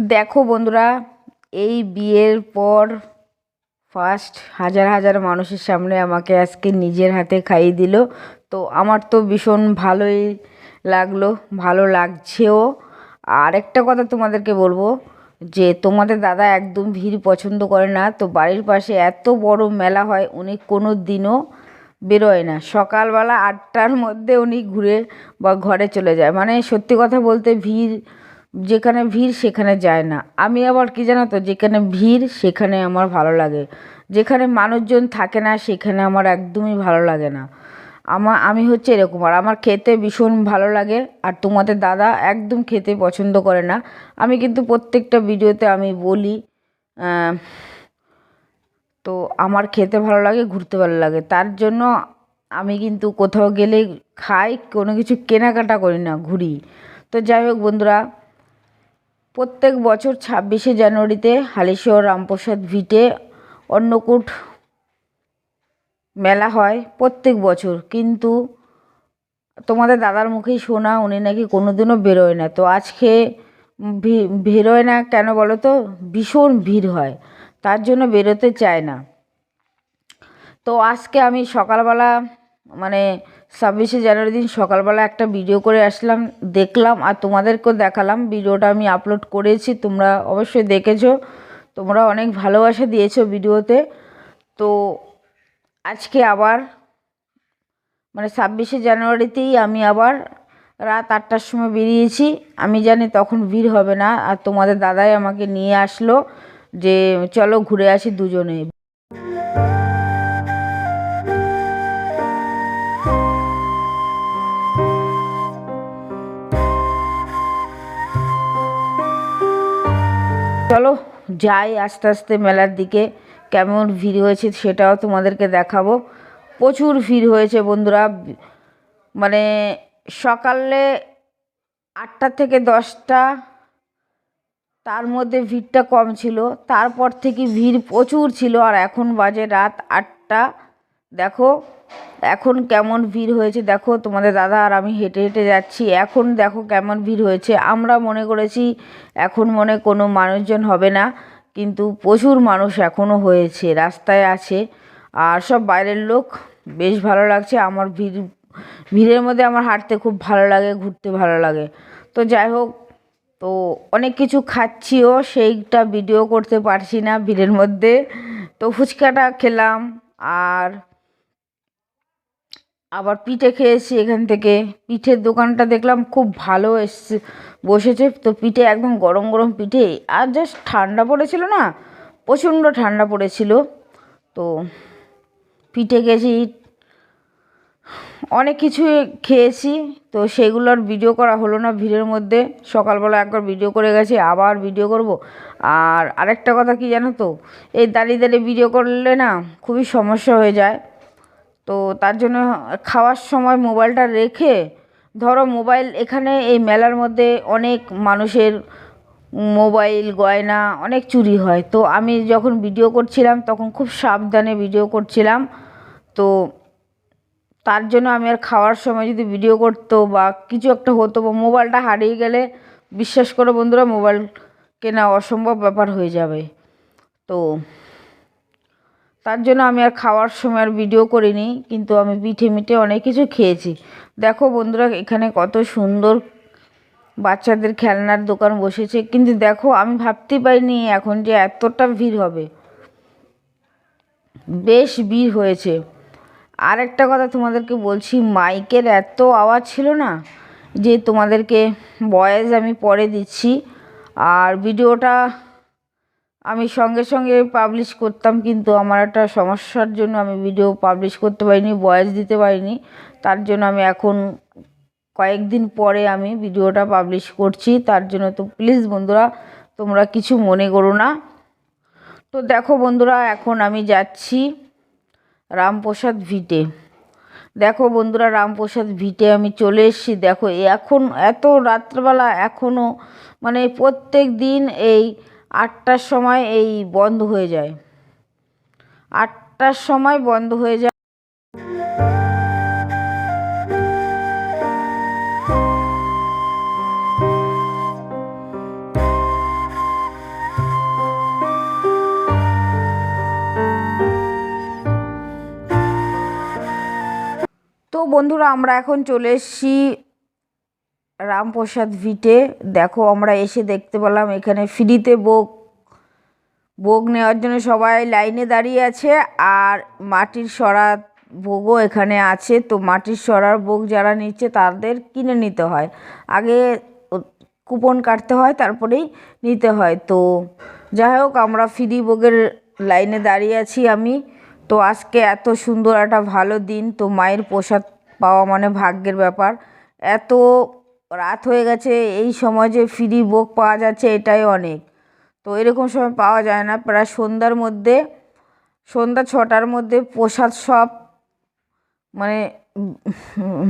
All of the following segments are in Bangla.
দেখো বন্ধুরা, এই বিয়ের পর ফার্স্ট হাজার হাজার মানুষের সামনে আমাকে আজকে নিজের হাতে খাইয়ে দিল। তো আমার তো ভীষণ ভালোই লাগল, ভালো লাগছেও। আর একটা কথা তোমাদেরকে বলব, যে তোমাদের দাদা একদম ভিড় পছন্দ করে না, তো বাড়ির পাশে এত বড় মেলা হয়, উনি কোনো দিনও বেরোয় না। সকালবেলা আটটার মধ্যে উনি ঘুরে বা ঘরে চলে যায়। মানে সত্যি কথা বলতে ভিড় যেখানে ভিড় সেখানে যায় না। আমি আবার কী জানো তো যেখানে ভিড় সেখানে আমার ভালো লাগে। যেখানে মানুষজন থাকে না সেখানে আমার একদমই ভালো লাগে না। আমার আমি হচ্ছে এরকম। আর আমার খেতে ভীষণ ভালো লাগে। আর তোমাদের দাদা একদম খেতে পছন্দ করে না। আমি কিন্তু প্রত্যেকটা ভিডিওতে আমি বলি তো আমার খেতে ভালো লাগে, ঘুরতে ভালো লাগে। তার জন্য আমি কিন্তু কোথাও গেলে খাই, কোনো কিছু কেনাকাটা করি না, ঘুরি। তো যাই হোক বন্ধুরা প্রত্যেক বছর ছাব্বিশে জানুয়ারিতে হালিশহর রামপ্রসাদ ভিটে অন্নকূট মেলা হয় প্রত্যেক বছর। কিন্তু তোমাদের দাদার মুখেই শোনা, উনি নাকি কোনোদিনও বেরোয় না। তো আজকে বেরোয় না কেন বলো তো? ভীষণ ভিড় হয়। তার জন্য বেরোতে চায় না। তো আজকে আমি সকালবেলা মানে ছাব্বিশে জানুয়ারি দিন সকালবেলা একটা ভিডিও করে আসলাম, দেখলাম আর তোমাদেরকেও দেখালাম। ভিডিওটা আমি আপলোড করেছি, তোমরা অবশ্যই দেখেছ। তোমরা অনেক ভালোবাসা দিয়েছ ভিডিওতে তো আজকে আবার মানে ছাব্বিশে জানুয়ারিতেই আমি আবার রাত আটটার সময় বেরিয়েছি। আমি জানি তখন ভিড় হবে না, আর তোমাদের দাদাই আমাকে নিয়ে আসলো যে, চলো ঘুরে আসি দুজনে। যাই আস্তে আস্তে মেলার দিকে কেমন ভিড় হয়েছে সেটাও তোমাদেরকে দেখাবো। প্রচুর ভিড় হয়েছে বন্ধুরা। মানে সকালে আটটা থেকে দশটা, তার মধ্যে ভিড়টা কম ছিল। তারপর থেকে ভিড় প্রচুর ছিল আর এখন বাজে রাত আটটা। দেখো, এখন কেমন ভিড় হয়েছে দেখো, তোমাদের দাদা আর আমি হেঁটে হেঁটে যাচ্ছি। এখন দেখো কেমন ভিড় হয়েছে। আমরা মনে করেছি এখন মনে কোনো মানুষজন হবে না। কিন্তু প্রচুর মানুষ এখনও হয়েছে, রাস্তায় আছে। আর সব বাইরের লোক, বেশ ভালো লাগছে। আমার ভিড়, ভিড়ের মধ্যে আমার হাঁটতে খুব ভালো লাগে, ঘুরতে ভালো লাগে। তো যাই হোক, তো অনেক কিছু খাচ্ছিও, সেইটা ভিডিও করতে পারছি না ভিড়ের মধ্যে। তো ফুচকাটা খেলাম, আর আবার পিঠে খেয়েছি এখান থেকে। পিঠের দোকানটা দেখলাম খুব ভালো এসছে, বসেছে। তো পিঠে একদম গরম গরম পিঠে। আর জাস্ট ঠান্ডা পড়েছিল না, প্রচণ্ড ঠান্ডা পড়েছিল। তো পিঠে খেয়েছি, অনেক কিছু খেয়েছি। তো সেগুলোর ভিডিও করা হলো না ভিড়ের মধ্যে। সকালবেলা একবার ভিডিও করে গেছি, আবার ভিডিও করব। আর আরেকটা কথা কি জানো তো? এই দাঁড়িয়ে দাঁড়িয়ে ভিডিও করলে না খুবই সমস্যা হয়ে যায়। তো তার জন্য খাওয়ার সময় মোবাইলটা রেখে, ধরো মোবাইল এখানে এই মেলার মধ্যে অনেক মানুষের মোবাইল, গয়না অনেক চুরি হয়। তো আমি যখন ভিডিও করছিলাম, তখন খুব সাবধানে ভিডিও করছিলাম। তো তার জন্য আমি আর খাওয়ার সময় যদি ভিডিও করতো বা কিছু একটা হতো বা মোবাইলটা হারিয়ে গেলে, বিশ্বাস করো বন্ধুরা, মোবাইল কেনা অসম্ভব ব্যাপার হয়ে যাবে। তো তার জন্য আমি আর খাওয়ার সময় আর ভিডিও করিনি, কিন্তু আমি পিঠে মিঠে অনেক কিছু খেয়েছি। দেখো বন্ধুরা, এখানে কত সুন্দর বাচ্চাদের খেলনার দোকান বসেছে, কিন্তু দেখো আমি ভাবতেই পারিনি এখন যে এতটা ভিড় হবে। বেশ ভিড় হয়েছে। আর একটা কথা তোমাদেরকে বলছি, মাইকের এত আওয়াজ ছিল না যে তোমাদেরকে ভয়েস আমি পরে দিচ্ছি, আর ভিডিওটা আমি সঙ্গে সঙ্গে পাবলিশ করতাম, কিন্তু আমার একটা সমস্যার জন্য আমি ভিডিও পাবলিশ করতে পারিনি ভয়েস দিতে পারিনি। তার জন্য আমি এখন কয়েকদিন পরে আমি ভিডিওটা পাবলিশ করছি। তার জন্য তো প্লিজ বন্ধুরা, তোমরা কিছু মনে করো না। তো দেখো বন্ধুরা, এখন আমি যাচ্ছি রামপ্রসাদ ভিটে। দেখো বন্ধুরা, রামপ্রসাদ ভিটে আমি চলে এসেছি। দেখো, এখন এত রাত্রবেলা এখনও মানে প্রত্যেক দিন এই আটটার সময় এই বন্ধ হয়ে যায়। আটটার সময় বন্ধ হয়ে যায়। তো বন্ধুরা, আমরা এখন চলে এসেছি রামপ্রসাদ ভিটে, দেখো আমরা এসে দেখতে পেলাম এখানে ফ্রিতে বোক ভোগ নেওয়ার জন্য সবাই লাইনে দাঁড়িয়ে আছে আর মাটির সরা ভোগও এখানে আছে। তো মাটির সরার ভোগ যারা নিচ্ছে তাদের কিনে নিতে হয়। আগে কুপন কাটতে হয়, তারপরেই নিতে হয়। তো যাই হোক, আমরা ফ্রি ভোগের লাইনে দাঁড়িয়ে আছি আমি। তো আজকে এত সুন্দর একটা ভালো দিন। তো মায়ের প্রসাদ পাওয়া মানে ভাগ্যের ব্যাপার। এত রাত হয়ে গেছে, এই সময় যে ফ্রি ভোগ পাওয়া যাচ্ছে এটাই অনেক। তো এরকম সময় পাওয়া যায় না, প্রায় সন্ধ্যার মধ্যে, সন্ধ্যা ছটার মধ্যে প্রসাদ সব মানে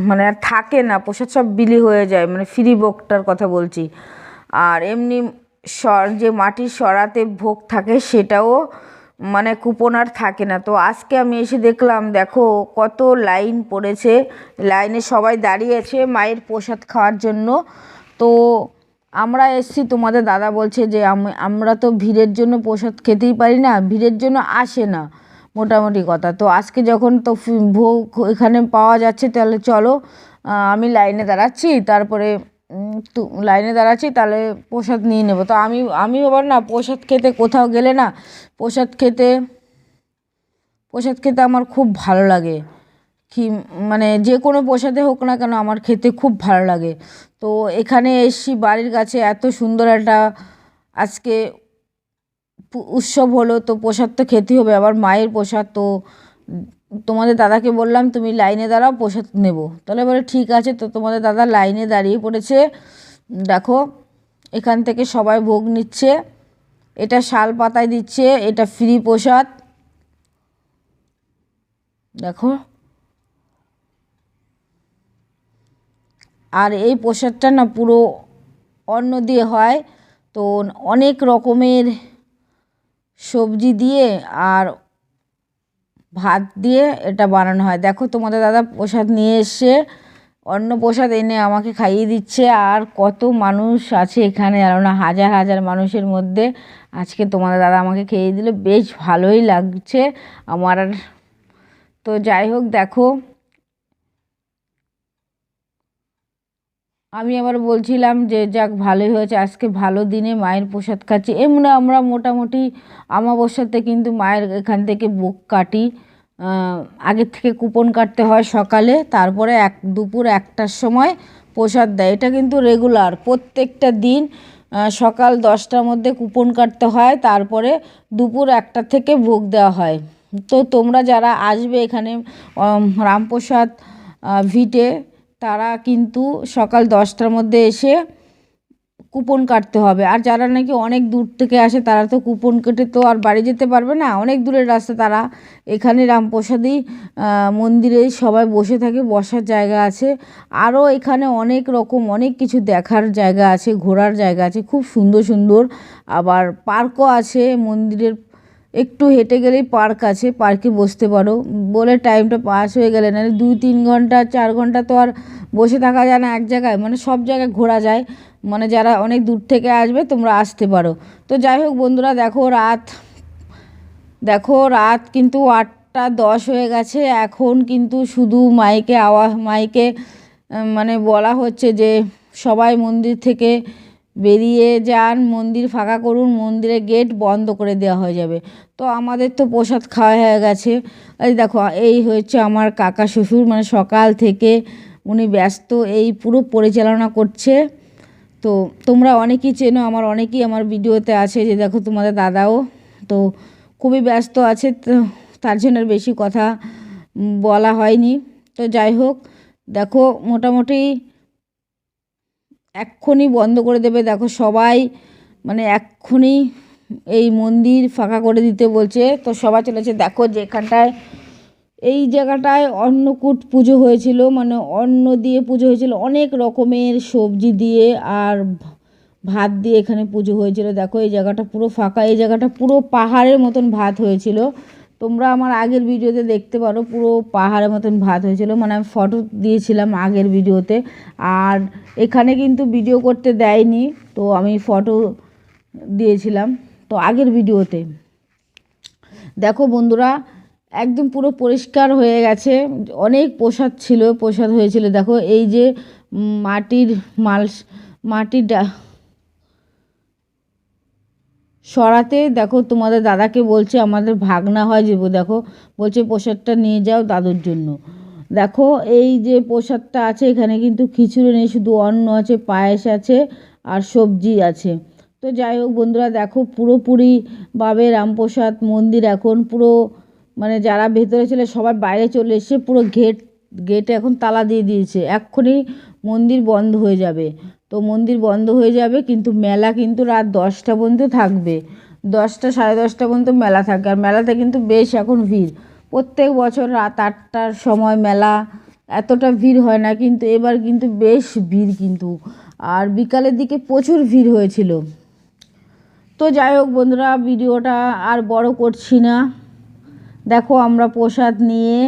মানে আর থাকে না, প্রসাদ সব বিলি হয়ে যায় মানে ফ্রি ভোগটার কথা বলছি। আর এমনি সর, যে মাটির সরাতে ভোগ থাকে সেটাও মানে কুপন আর থাকে না। তো আজকে আমি এসে দেখলাম, দেখো কত লাইন পড়েছে। লাইনে সবাই দাঁড়িয়ে আছে মায়ের প্রসাদ খাওয়ার জন্য। তো আমরা এসছি, তোমাদের দাদা বলছে যে আমরা তো ভিড়ের জন্য প্রসাদ খেতেই পারি না, ভিড়ের জন্য আসে না, মোটামুটি কথা। তো আজকে যখন তো ভোগ এখানে পাওয়া যাচ্ছে, তাহলে চলো আমি লাইনে দাঁড়াচ্ছি, তারপরে লাইনে দাঁড়াচ্ছি, তাহলে প্রসাদ নিয়ে নেব। তো আমি আমি আবার না প্রসাদ খেতে কোথাও গেলে না, প্রসাদ খেতে প্রসাদ খেতে আমার খুব ভালো লাগে। কি মানে যে কোনো প্রসাদে হোক না কেন আমার খেতে খুব ভালো লাগে। তো এখানে এসছি, বাড়ির কাছে এত সুন্দর একটা আজকে উৎসব হলো, তো প্রসাদ তো খেতেই হবে। আবার মায়ের প্রসাদ, তো তোমাদের দাদাকে বললাম, তুমি লাইনে দাঁড়াও প্রসাদ নেব। তাহলে বলে, ঠিক আছে। তো তোমাদের দাদা লাইনে দাঁড়িয়ে পড়েছে। দেখো, এখান থেকে সবাই ভোগ নিচ্ছে। এটা শাল পাতায় দিচ্ছে, এটা ফ্রি প্রসাদ। দেখো। আর এই প্রসাদটা না পুরো অন্ন দিয়ে হয়। তো অনেক রকমের সবজি দিয়ে আর ভাত দিয়ে এটা বানানো হয়। দেখো তোমাদের দাদা প্রসাদ নিয়ে এসে অন্ন প্রসাদ এনে আমাকে খাইয়ে দিচ্ছে। আর কত মানুষ আছে এখানে জানো না, হাজার হাজার মানুষের মধ্যে আজকে তোমাদের দাদা আমাকে খেয়ে দিল। বেশ ভালোই লাগছে আমার। তো যাই হোক, দেখো আমি আবার বলছিলাম যে যাক, ভালোই হয়েছে, আজকে ভালো দিনে মায়ের প্রসাদ খাচ্ছি। এমনি আমরা মোটামুটি আমাবস্যাতে কিন্তু মায়ের এখান থেকে বুক কাটি। আগের থেকে কুপন কাটতে হয় সকালে, তারপরে এক, দুপুর একটার সময় প্রসাদ দেয়। এটা কিন্তু রেগুলার প্রত্যেকটা দিন সকাল দশটার মধ্যে কুপন কাটতে হয়, তারপরে দুপুর একটা থেকে ভোগ দেওয়া হয়। তো তোমরা যারা আসবে এখানে রামপ্রসাদ ভিটে তারা কিন্তু সকাল দশটার মধ্যে এসে কুপন কাটতে হবে। আর যারা নাকি অনেক দূর থেকে আসে, তারা তো কুপন কেটে তো আর বাড়ি যেতে পারবে না। অনেক দূরের রাস্তা তারা। এখানে রামপ্রসাদী মন্দিরে সবাই বসে থাকে, বসার জায়গা আছে। আরও এখানে অনেক রকম, অনেক কিছু দেখার জায়গা আছে, ঘোরার জায়গা আছে। খুব সুন্দর সুন্দর। আবার পার্কও আছে মন্দিরের একটু হেঁটে গেলেই পার্ক আছে, পার্কে বসতে পারো। বলে টাইমটা পাস হয়ে গেলে না দুই তিন ঘণ্টা, চার ঘণ্টা তো আর বসে থাকা যায় না এক জায়গায় মানে সব জায়গায় ঘোরা যায়। মানে যারা অনেক দূর থেকে আসবে, তোমরা আসতে পারো। তো যাই হোক বন্ধুরা, দেখো রাত দেখো রাত কিন্তু আটটা দশ হয়ে গেছে। এখন কিন্তু শুধু মাইকে আওয়া, মাইকে মানে বলা হচ্ছে যে সবাই মন্দির থেকে বেরিয়ে যান, মন্দির ফাঁকা করুন মন্দিরের গেট বন্ধ করে দেওয়া হয়ে যাবে। তো আমাদের তো প্রসাদ খাওয়া হয়ে গেছে। এই দেখো, এই হচ্ছে আমার কাকা শ্বশুর মানে সকাল থেকে উনি ব্যস্ত, এই পুরো পরিচালনা করছে। তো তোমরা অনেকেই চেনো, আমার অনেকেই আমার ভিডিওতে আছে যে দেখো তোমাদের দাদাও। তো খুবই ব্যস্ত আছে তার জন্য বেশি কথা বলা হয়নি। তো যাই হোক, দেখো মোটামুটি এক্ষুনি বন্ধ করে দেবে। দেখো সবাই মানে এক্ষুনি এই মন্দির ফাঁকা করে দিতে বলছে। তো সবাই চলেছে। দেখো যেখানটায় এই জায়গাটায় অন্নকূট পুজো হয়েছিল। মানে অন্ন দিয়ে পুজো হয়েছিল। অনেক রকমের সবজি দিয়ে আর ভাত দিয়ে এখানে পুজো হয়েছিল। দেখো এই জায়গাটা পুরো ফাঁকা। এই জায়গাটা পুরো পাহাড়ের মতন ভাত হয়েছিল। তোমরা আমার আগের ভিডিওতে দেখতে পারো, পুরো পাহাড়ের মতন ভাত হয়েছিল। মানে আমি ফটো দিয়েছিলাম আগের ভিডিওতে। আর এখানে কিন্তু ভিডিও করতে দেয়নি, তো আমি ফটো দিয়েছিলাম তো আগের ভিডিওতে। দেখো বন্ধুরা, একদম পুরো পরিষ্কার হয়ে গেছে। অনেক প্রসাদ ছিল, প্রসাদ হয়েছিল। দেখো এই যে মাটির মাল মাটির ডা- সরাতে দেখো তোমাদের দাদাকে বলছে, আমাদের ভাগনা হয় যে, দেখো, বলছে প্রসাদটা নিয়ে যাও দাদুর জন্য। দেখো এই যে প্রসাদটা আছে, এখানে কিন্তু খিচুড়ি নেই, শুধু অন্ন আছে, পায়েস আছে আর সবজি আছে। তো যাই হোক বন্ধুরা, দেখো পুরোপুরি বাবে রামপ্রসাদ মন্দির এখন পুরো মানে যারা ভেতরে ছিল সবাই বাইরে চলে এসে পুরো গেট, গেটে এখন তালা দিয়ে দিয়েছে। এক্ষুনি মন্দির বন্ধ হয়ে যাবে। তো মন্দির বন্ধ হয়ে যাবে, কিন্তু মেলা কিন্তু রাত দশটা পর্যন্ত থাকবে। দশটা, সাড়ে দশটা পর্যন্ত মেলা থাকে, আর মেলাতে কিন্তু বেশ এখন ভিড়। প্রত্যেক বছর রাত আটটার সময় মেলা, এতটা ভিড় হয় না, কিন্তু এবার কিন্তু বেশ ভিড় কিন্তু। আর বিকালের দিকে প্রচুর ভিড় হয়েছিল। তো যাই হোক বন্ধুরা, ভিডিওটা আর বড় করছি না। দেখো আমরা প্রসাদ নিয়ে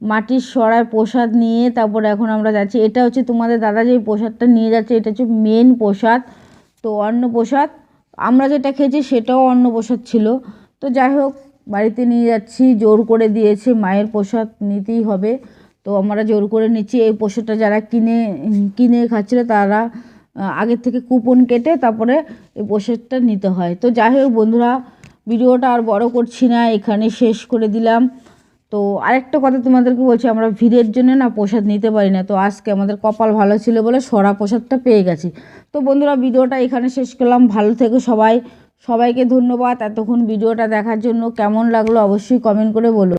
মাটির সরায় প্রসাদ নিয়ে তারপরে এখন আমরা যাচ্ছি। এটা হচ্ছে তোমাদের দাদা যে প্রসাদটা নিয়ে যাচ্ছে, এটা হচ্ছে মেন প্রসাদ, তো অন্ন প্রসাদ। আমরা যেটা খেয়েছি সেটাও অন্ন প্রসাদ ছিল। তো যাই হোক, বাড়িতে নিয়ে যাচ্ছি, জোর করে দিয়েছে মায়ের প্রসাদ নিতেই হবে। তো আমরা জোর করে নিচ্ছি, এই প্রসাদটা যারা কিনে কিনে খাচ্ছিল তারা আগের থেকে কুপন কেটে তারপরে এই প্রসাদটা নিতে হয়। তো যাই হোক বন্ধুরা, ভিডিওটা আর বড় করছি না, এখানে শেষ করে দিলাম। তো আরেকটা কথা তোমাদেরকে বলছি, আমরা ভিড়ের জন্য না প্রসাদ নিতে পারি না। তো আজকে আমাদের কপাল ভালো ছিল বলে সরা প্রসাদটা পেয়ে গেছি। তো বন্ধুরা, ভিডিওটা এখানে শেষ করলাম। ভালো থেকে সবাই। সবাইকে ধন্যবাদ। এতক্ষণ ভিডিওটা দেখার জন্য কেমন লাগল অবশ্যই কমেন্ট করে বলো।